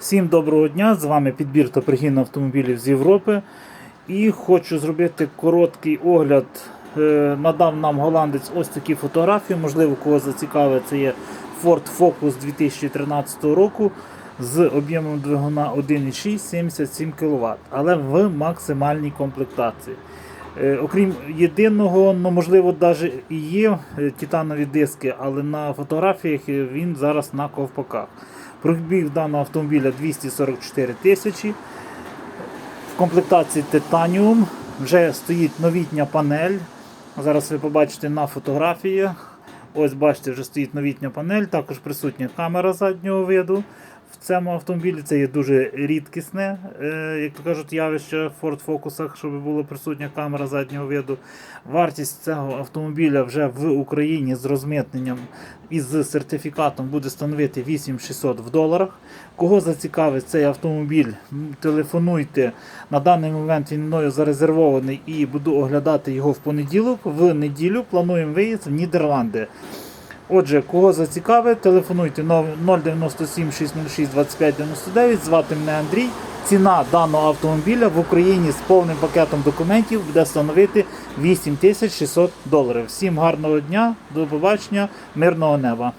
Всім доброго дня! З вами підбір та пригін автомобілів з Європи. І хочу зробити короткий огляд. Е, Надав нам голландець ось такі фотографії. Можливо, кого зацікавить, це є Ford Focus 2013 року з об'ємом двигуна 1,6 77 кВт, але в максимальній комплектації. Е, Окрім єдиного, ну можливо, навіть і є е, титанові диски, але на фотографіях він зараз на ковпаках. Пробіг даного автомобіля 244 тисячі. В комплектації Titanium вже стоїть новітня панель. Зараз ви побачите на фотографіях. Ось бачите, вже стоїть новітня панель, також присутня камера заднього виду. В цьому автомобілі це є дуже рідкісне, е, як то кажуть, явище в Ford Focus, щоб була присутня камера заднього виду. Вартість цього автомобіля вже в Україні з розмитненням і з сертифікатом буде становити 8600 в доларах. Кого зацікавить цей автомобіль, телефонуйте. На даний момент він мною зарезервований і буду оглядати його в понеділок. В неділю плануємо виїзд в Нідерланди. Отже, кого зацікавить, телефонуйте нов- 097 606 25 99. Звати мене Андрій. Ціна даного автомобіля в Україні з повним пакетом документів буде становити 8600 доларів. Всім гарного дня, до побачення, мирного неба.